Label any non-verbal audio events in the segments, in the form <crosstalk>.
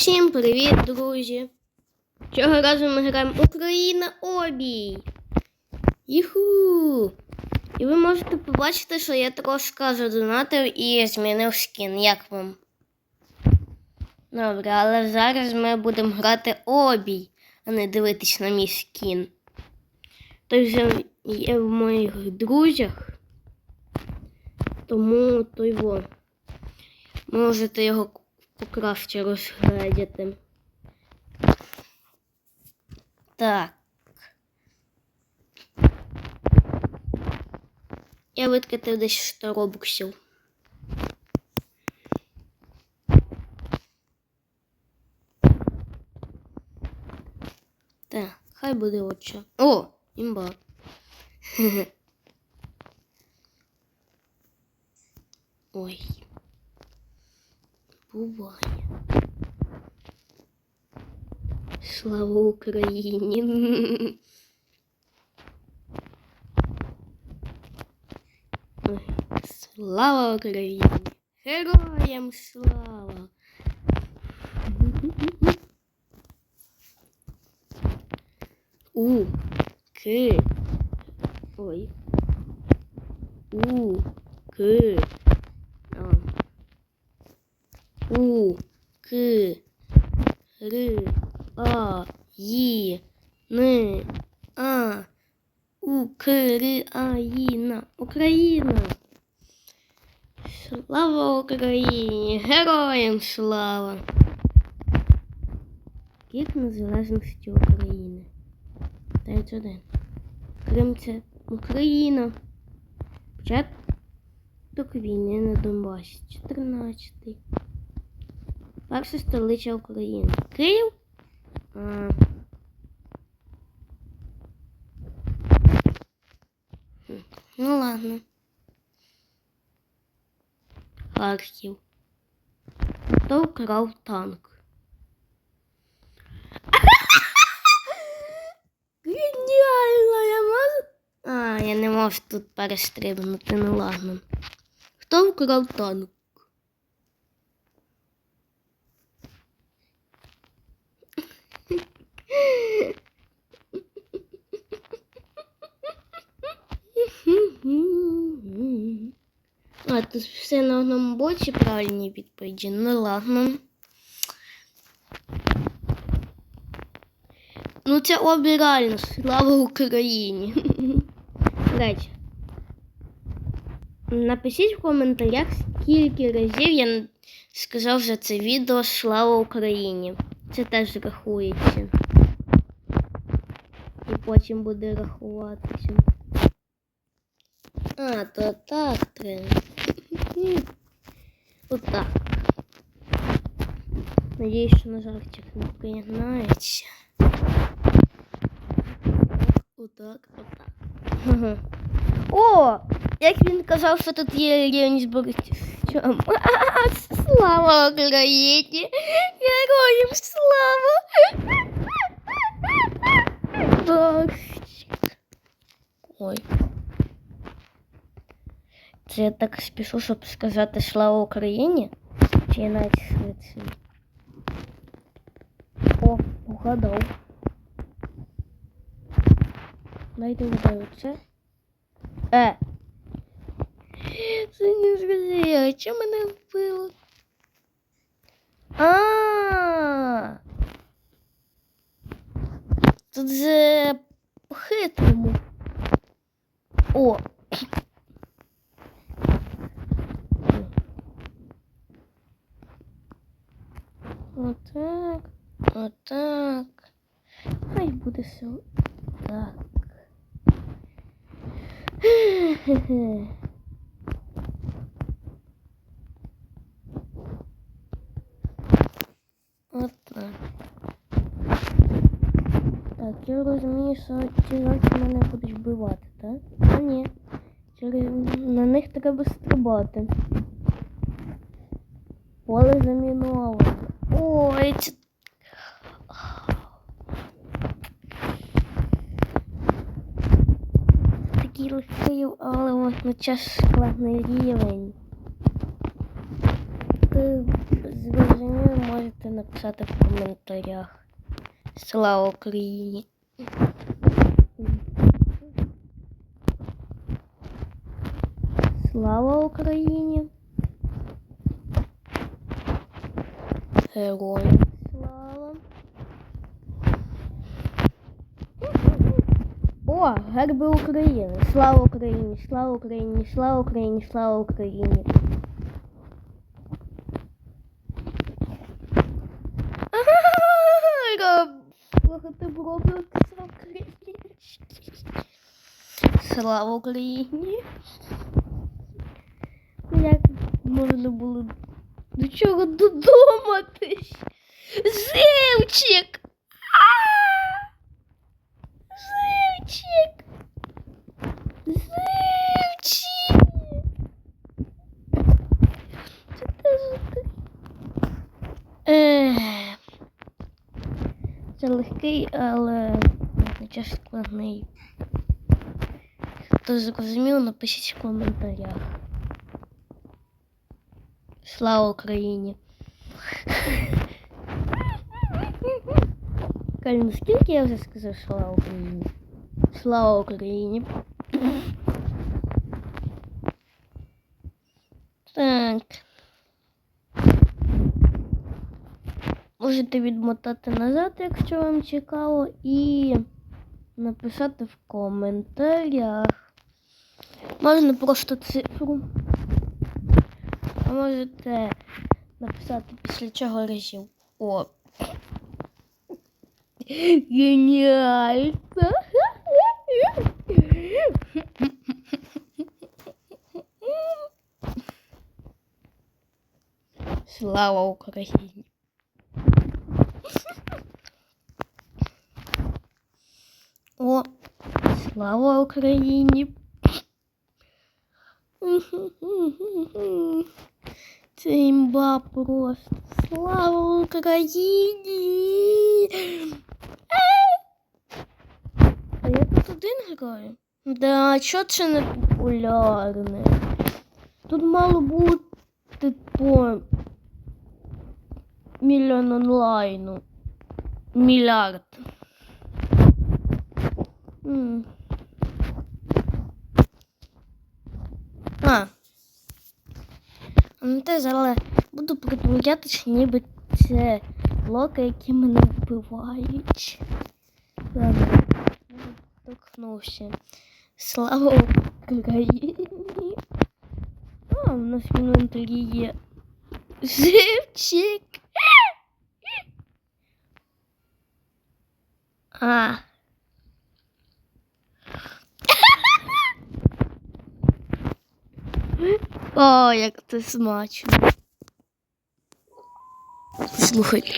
Всім привіт, друзі! Цього разу ми граємо Україна обій. Юху! І ви можете побачити, що я трошки задонатив і змінив скін. Як вам? Добре, але зараз ми будемо грати обій, а не дивитись на мій скін. Той вже є в моїх друзях. Тому той во. Можете його покраще розглядіти. Так. Я викатив десь 100 робоксів. Так, хай буде отче. О, імба. <laughs> Ой. Буває. Слава Україні. Ой, Слава Україні! Героям слава! У К Ой. У К К Р А Ї Н А Україна. Україна. Слава Україні! Героям слава! Рік незалежності України. 31. Крим це Україна. Початок війни на Донбасі. 14. Перша столиця України. Київ. А, Ну ладно. Харків. Хто вкрав танк? Геніально, я можу. А, я не можу тут перестрибнути, ну ладно. Хто вкрав танк? А, тут все на одному боці правильні відповіді. Ну ладно. Ну це обі реально. Слава Україні. <laughs> Речі. Напишіть в коментарях, скільки разів я сказав за це відео Слава Україні. Це теж рахується. І потім буде рахуватися. А, то так треба. Отак. Надіюсь, що на жартик не приєднається. Отак, отак. Ага. О! Як він казав, що тут є рівень з борцем. Слава Україні! Героям слава! <laughs> Борщик. Ой. Це я так спішу, щоб сказати слава Україні? Чи навіть швидше? О, угадав. Найду вгадаю це. Е. Це не зрозуміло. Чому мене вбило? А. Тут же по-хитрому. О. Отак, отак. Хай буде все так. Отак. Так, я розумію, що ці жовті мене будуть вбивати, так? А ні. Через... На них треба стрибати. Поле заміноване. Ой, це... Такий легкий, але водночас складний рівень. Ви зрозуміли, можете написати в коментарях. Слава Україні! Слава Україні! Героям слава! О, герби України! Слава Україні! Слава Україні! Слава Україні! Слава Україні! Логотип Роблокса український. Слава Україні! Ну, Як можна було чого додуматись? Живчик! Живчик! Живчик! Це теж так. Це легкий, але водночас складний. Хто зрозумів, напишіть в коментарях. Слава Україні! Калін, скільки я вже сказав слава Україні? Слава Україні! Так. Можете відмотати назад, якщо вам цікаво, і написати в коментарях. Можна просто цифру. А можете написати після чого режим. О. Геніально! Слава Україні! О, слава Україні! Це імба просто. Слава Україні! А я тут один граю? Да, чого це не популярне? Тут мало бути по мільйон онлайну. Мільярд. М. А. Ну, те але буду притворятися, ніби це блоки, які мене вбивають. Ладно, торкнувся. Слава Україні. А, у нас в інвентарі є живчик. А. О, як це смачно. Слухайте.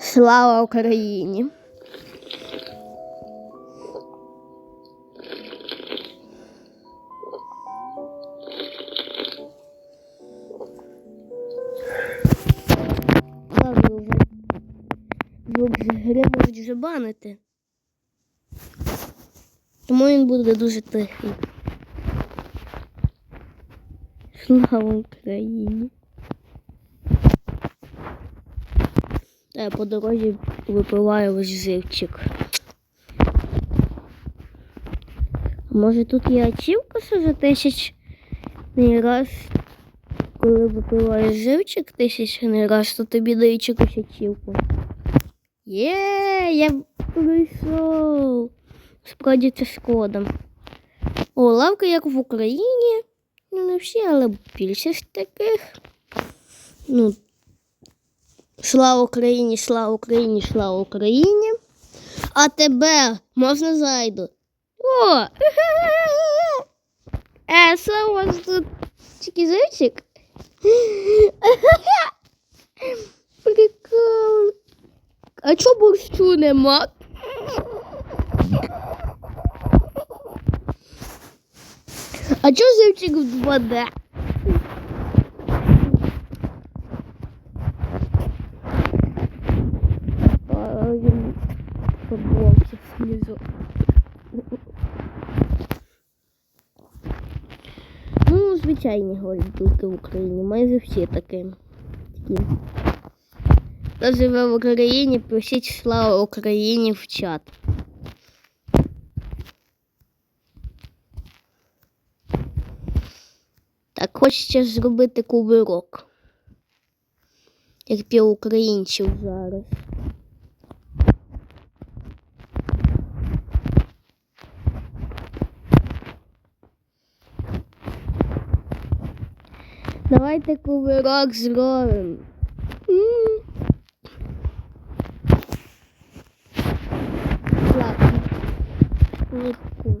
Слава Україні! Гри можуть вже банити. Тому він буде дуже тихий. Слава Україні! Та я по дорозі випиваю ось живчик. Може тут є ачівка, що за тисяч не раз, коли випиваєш живчик тисячний раз, то тобі дають якусь ачівку. Є, я прийшов. Справді з кодом. О, лавка як в Україні. Ну, не всі, але більшість таких. Ну, слава Україні, слава Україні, слава Україні. А тебе можна зайду. О! <laughs> Е, що у вас тут чикізичик? <laughs> Прикол. А чо борщу нема? А чо живчик в 2D? Футболки внизу. Ну, звичайні горі горілки в Україні, майже всі такі. Хто живе в Україні, пишіть слава Україні в чат. Так, хочеться зробити кувирок. Як пів українців зараз. Давайте кувирок зробимо. М. Ладно. Легко.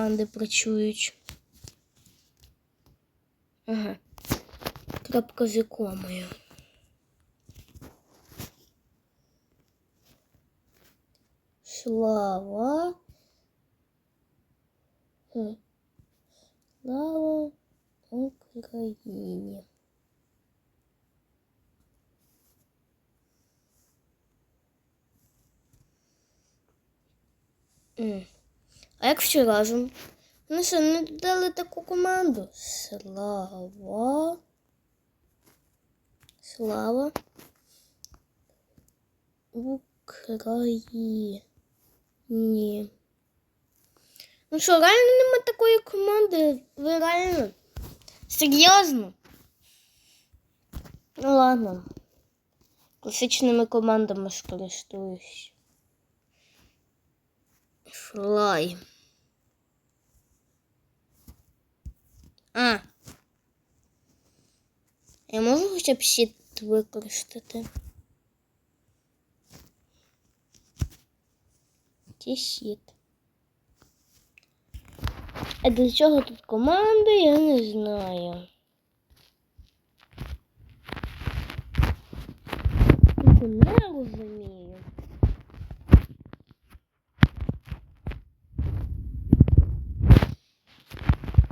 Команди працюють? Ага. Крапка з комою. Слава. Слава Україні. М. А як всі разом? Ну що, не дали таку команду? Слава. Слава. Україні. Ну що, реально нема такої команди? Ви реально? Серйозно? Ну ладно. Класичними командами ж користуюсь. Флай. А. Я можу хоча б щит використати? Ті щит. А для чого тут команди, я не знаю. Не розумію.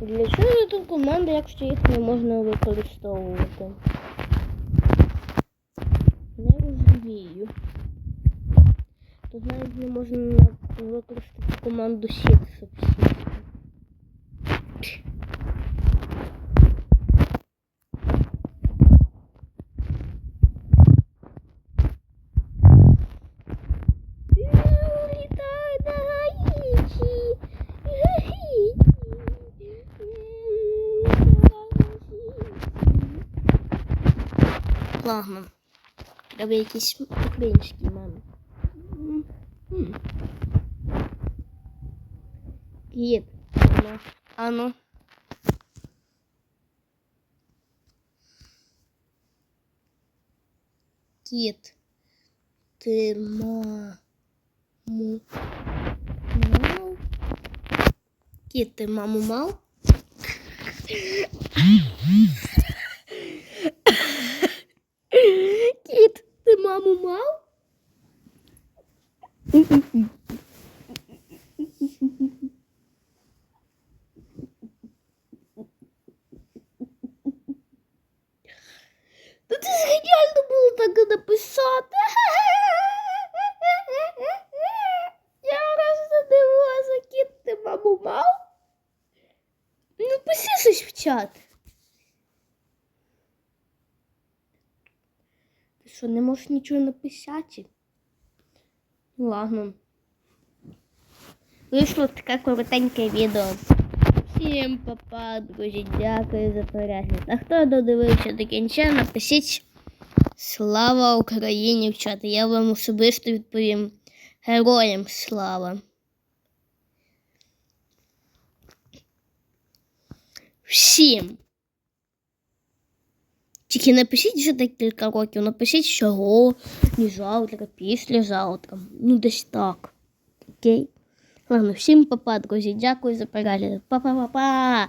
Для чого тут команди, якщо їх не можна використовувати? Не розумію. Тут навіть не можна використати команду щит Ладно. Треба якісь українські мами. Кіт. Ану. Кіт. Ти ма. Му. Кіт, ти маму мав? Кіт, ти маму мав? Та це ж геніально було так і написати. Я просто дивилася, кіт ти маму мав? Ну, пиши щось в чат. Ти що, не можеш нічого написати? Ну, ладно. Вийшло таке коротеньке відео. Всім папа, друзі, дякую за перегляд. А хто додивився до кінця, напишіть Слава Україні в чат. Я вам особисто відповім. Героям слава. Всім Тільки напишіть вже декілька років, напишіть сьогодні, завтра, післязавтра. Ну, десь так. Окей? Ладно, всім па-па, друзі. Дякую за перегляд. Па-па-па-па!